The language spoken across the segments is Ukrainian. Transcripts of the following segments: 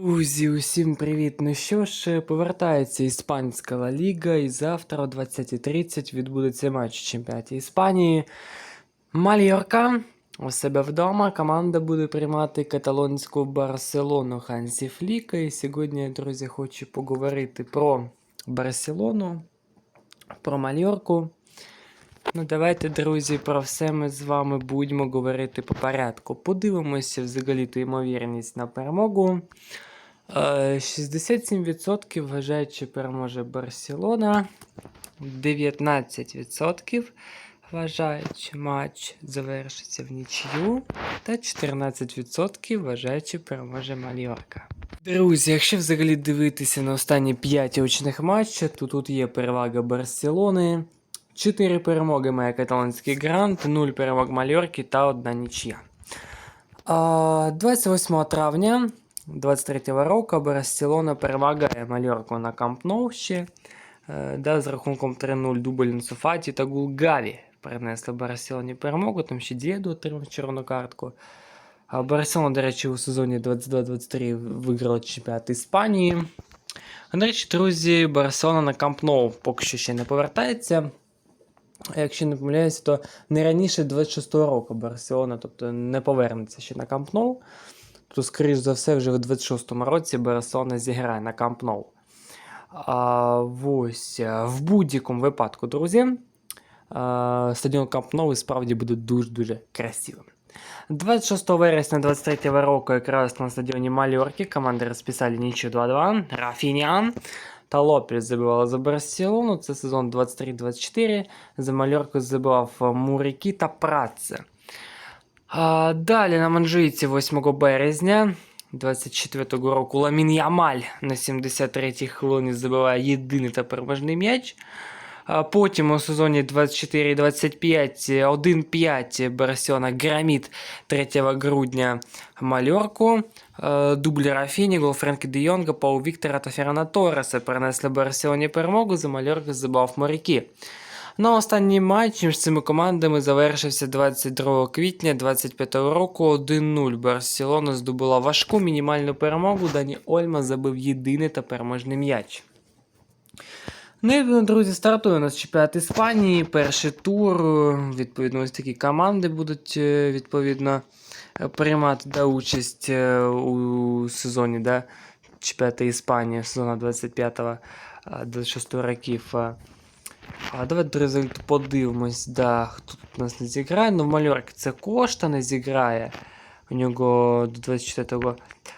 Друзі, усім привіт! Ну що ж, повертається іспанська Ла Ліга, і завтра о 20.30 відбудеться матч чемпіонаті Іспанії. Мальорка у себе вдома. Команда буде приймати каталонську Барселону Хансі Фліка. І сьогодні, друзі, хочу поговорити про Барселону, про Мальорку. Ну, давайте, друзі, про все ми з вами будемо говорити по порядку. Подивимося взагалі-то ймовірність на перемогу. Е, 67% вважають, що переможе Барселона. 19% вважають, що матч завершиться в нічию. Та 14% вважають, що переможе Мальорка. Друзі, якщо взагалі дивитися на останні 5 очних матчів, то тут є перевага Барселони. 4 перемоги має каталонський грант, 0 перемог Мальорки та 1 нічия. 28 травня 23 року Барселона перемагає Мальорку на Камп ще. Да, з рахунком 3-0 дубль Нсуфаті та Гулгаві принесли Барселоні перемогу, там ще Дієду отримав червону картку. А Барселона, до речі, у сезоні 22-23 виграла чемпіонат Іспанії. До речі, друзі, Барселона на Камп Ноу поки що ще не повертається. Якщо не помиляюся, то не раніше 26-го року Барселона, тобто не повернеться ще на Камп Ноу. То, скоріш за все, вже в 26-му році Барселона зіграє на Камп Ноу. А, ось, е, в будь-якому випадку, друзі, а, стадіон Камп Ноу справді буде дуже-дуже красивим. 26 вересня 23 року якраз на стадіоні Мальорки команди розписали нічию 2-2. Рафініан та Лопес забивали за Барселону. Це сезон 23-24. За Мальорку забивав Мурікі та Праце. А, далі на манжуїці 8 березня 24-го року Ламін Ямаль на 73-й хвилині забиває єдиний та переможний м'яч. Потім у сезоні 24-25 1-5 Барселона громить 3 грудня Мальорку. Дубль Рафіні, гол Френкі Де Пау Віктора та Феррана Торреса перенесли Барселоні перемогу, за Мальорку забав моряки. На останній матч між цими командами завершився 22 квітня 2025 року 1-0. Барселона здобула важку мінімальну перемогу. Дані Ольма забив єдиний та переможний м'яч. Ну друзі, стартує у нас чемпіонат Іспанії. Перший тур. Відповідно, ось такі команди будуть е, відповідно е, приймати да, участь е, у сезоні да, чемпіонату Іспанії сезону 25-26 років. А давайте, друзі, подивимось, да, хто тут у нас не зіграє. Ну, в Мальорці це Кошта не зіграє. У нього до 24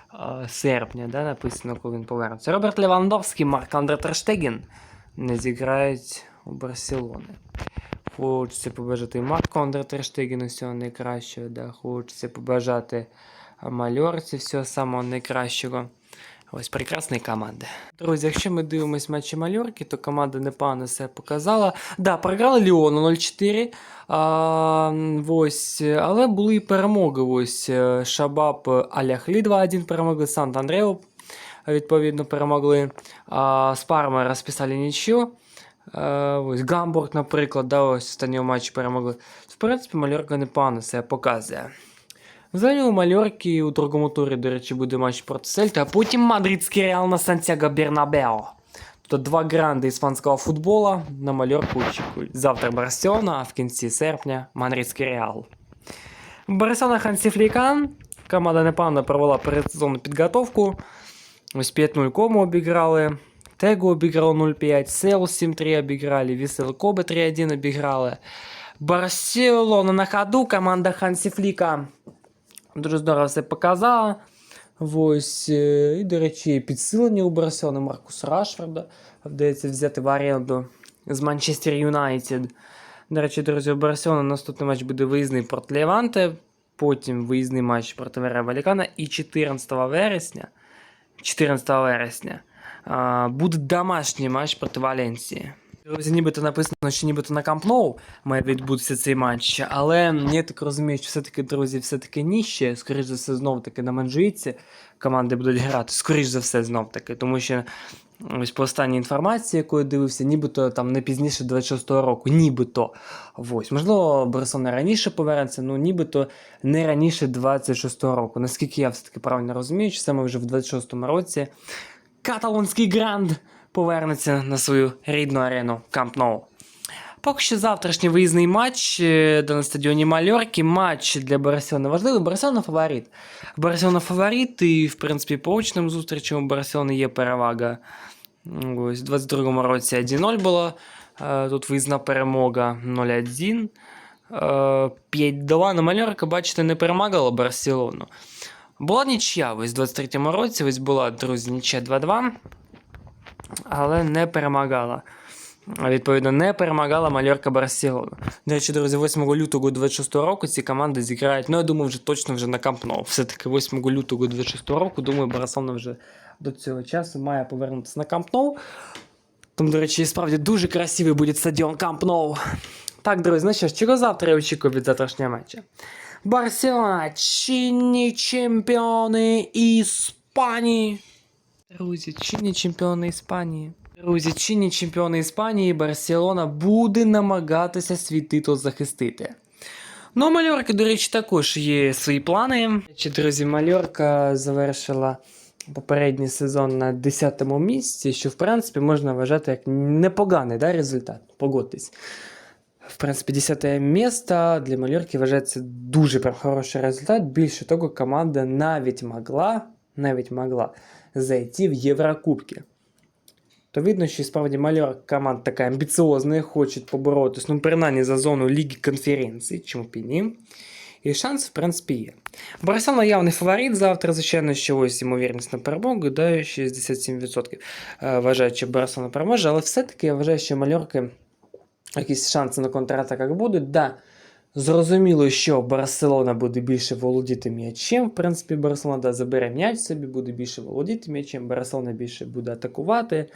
а, серпня да, написано, коли він повернеться. Роберт Левандовський, Марк Андре Терштеген не зіграють у Барселони. Хочеться побажати Марку Андре Терштегену всього найкращого. Да. Хочеться побажати Мальорці всього самого найкращого. Ось прекрасна команда. Друзі, якщо ми дивимось матчі Мальорки, то команда непогано себе показала. Да, програли Ліону 0-4. А, ось, але були і перемоги. Ось е, Шабаб Аляхлі 2-1 перемогли, Сант Андрео відповідно перемогли. А, з Парми розписали нічю. Е, ось Гамбург, наприклад, да, ось останнього матчі перемогли. В принципі, Мальорка непогано себе показує. Взагалі у Мальорки у другому турі, до речі, буде матч проти Сельта, а потім мадридський Реал на Сантьяго Бернабео. Тобто два гранди іспанського футболу на Мальорку очікують. Завтра Барселона, а в кінці серпня мадридський Реал. Барселона Хансіфлікан. Команда непогано провела передсезонну підготовку. Ось 5-0 кому обіграли. Тегу обіграли 0-5, Сел 7-3 обіграли, Вісел Кобе 3-1 обіграли. Барселона на ходу, команда Хансі Фліка дуже здорово все показала. Ось, е, і, до речі, підсилення у Барселони Маркус Рашфорда вдається взяти в оренду з Манчестер Юнайтед. До речі, друзі, у Барселони наступний матч буде виїзний проти Леванте, потім виїзний матч проти Вере Валікана і 14 вересня. 14 вересня буде домашній матч проти Валенсії. Друзі, нібито написано, що нібито на Камп Ноу має відбутися цей матч, але я так розумію, що все-таки, друзі, все-таки ніще, скоріш за все, знову таки на Манджуїці, команди будуть грати. Скоріш за все, знов таки. Тому що ось по останній інформації, яку я дивився, нібито там не пізніше 26-го року. Нібито. Ось. Можливо, Барселона раніше повернеться, ну нібито не раніше 26-го року. Наскільки я все-таки правильно розумію, що саме вже в 26-му році каталонський гранд повернеться на свою рідну арену Камп Ноу. Поки що завтрашній виїзний матч е, на стадіоні Мальорки. Матч для Барселони важливий. Барселона фаворит. Барселона фаворит, і, в принципі, по очним зустрічам у Барселони є перевага. Ось, у 22-му році 1-0 було. е, Тут виїзна перемога 0-1. Е, 5-2 на Мальорка, бачите, не перемагала Барселону. Була нічия ось у 23-му році, ось була, друзі, нічия 2-2, але не перемагала. Відповідно, не перемагала Мальорка Барселону. До речі, друзі, 8 лютого 26 року ці команди зіграють. Ну, я думаю, вже точно вже на Камп Ноу. Все-таки 8 лютого 26 року, думаю, Барселона вже до цього часу має повернутися на Камп Ноу. Там, до речі, справді дуже красивий буде стадіон Камп Ноу. Так, друзі, ну що ж, чого завтра я очікую від завтрашнього матча? Барселона, чинні чемпіони Іспанії. Друзі, чинні чемпіони Іспанії. Друзі, чинні чемпіони Іспанії Барселона буде намагатися свій титул захистити. Ну, Мальорки, до речі, також є свої плани. Друзі, Мальорка завершила попередній сезон на 10-му місці, що в принципі можна вважати як непоганий да, результат. Погодьтесь. В принципі, 10 місце для Мальорки вважається дуже хороший результат. Більше того, команда навіть могла, навіть могла зайти в Єврокубки. То видно, що справді Мальорка команда така амбіціозна, хоче поборотись, ну, принаймні за зону Ліги конференцій, чемпіонів. І шанс, в принципі, є. Барселона явний фаворит завтра, звичайно, що ось ймовірність на перемогу, да, 67% е, вважають, що Барселона переможе, але все-таки я вважаю, що Мальорки якісь шанси на контратаках будуть. Да, зрозуміло, що Барселона буде більше володіти м'ячем. В принципі, Барселона забере м'яч собі, буде більше володіти м'ячем, Барселона більше буде атакувати,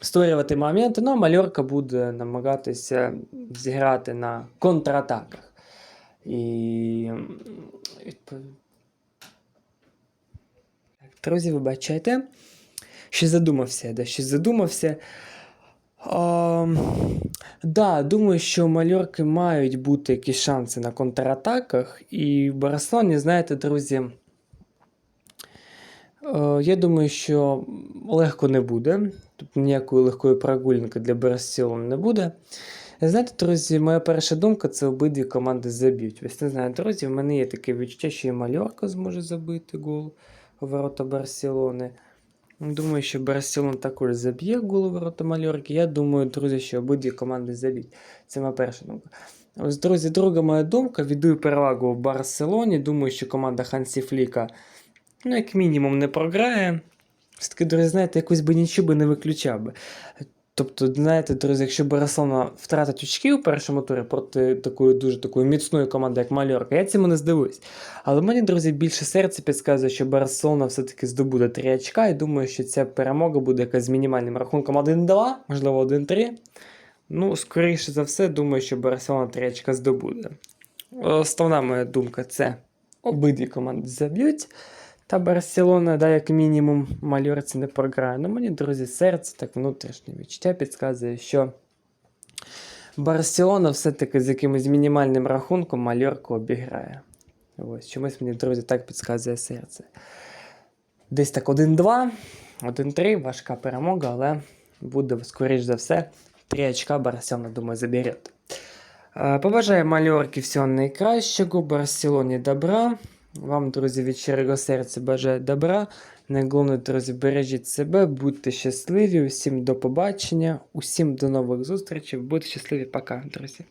створювати моменти, ну а Мальорка буде намагатися зіграти на контратаках. І друзі, вибачайте. Ще задумався, да, ще задумався. А, да, думаю, що Мальорки мають бути якісь шанси на контратаках. І в Барселоні, знаєте, друзі. е, Я думаю, що легко не буде. Тобто ніякої легкої прогулянки для Барселони не буде. Знаєте, друзі, моя перша думка це обидві команди заб'ють. Ось не знаю, друзі, в мене є таке відчуття, що і Мальорка зможе забити гол у ворота Барселони. Думаю, що Барселон також заб'є гол ворота Мальорки. Я думаю, друзі, що обидві команди заб'ють. Це моя перша думка. Ось, друзі, друга моя думка. Віддаю перевагу Барселоні. Думаю, що команда Хансі Фліка, ну, як мінімум, не програє. Все-таки, друзі, знаєте, якось би нічого не виключав би. Тобто, знаєте, друзі, якщо Барселона втратить очки у першому турі проти такої дуже такої міцної команди, як Мальорка, я цьому не здивуюсь. Але мені, друзі, більше серце підказує, що Барселона все-таки здобуде 3 очка, і думаю, що ця перемога буде якась з мінімальним рахунком 1-2, можливо, 1-3. Ну, скоріше за все, думаю, що Барселона 3 очка здобуде. Основна моя думка це обидві команди заб'ють. Та Барселона, да, як мінімум, Мальорці не програє. Ну, мені, друзі, серце, так внутрішнє відчуття підказує, що Барселона все-таки з якимось мінімальним рахунком Мальорку обіграє. Ось, чомусь мені, друзі, так підказує серце. Десь так 1-2, 1-3, важка перемога, але буде, скоріш за все, 3 очка Барселона, думаю, забере. Е, Побажаю Мальорки всього найкращого, Барселоні добра. Вам, друзі, від щирого серця бажаю добра. Найголовніше, друзі, бережіть себе, будьте щасливі, усім до побачення, усім до нових зустрічей. Будьте щасливі, пока, друзі.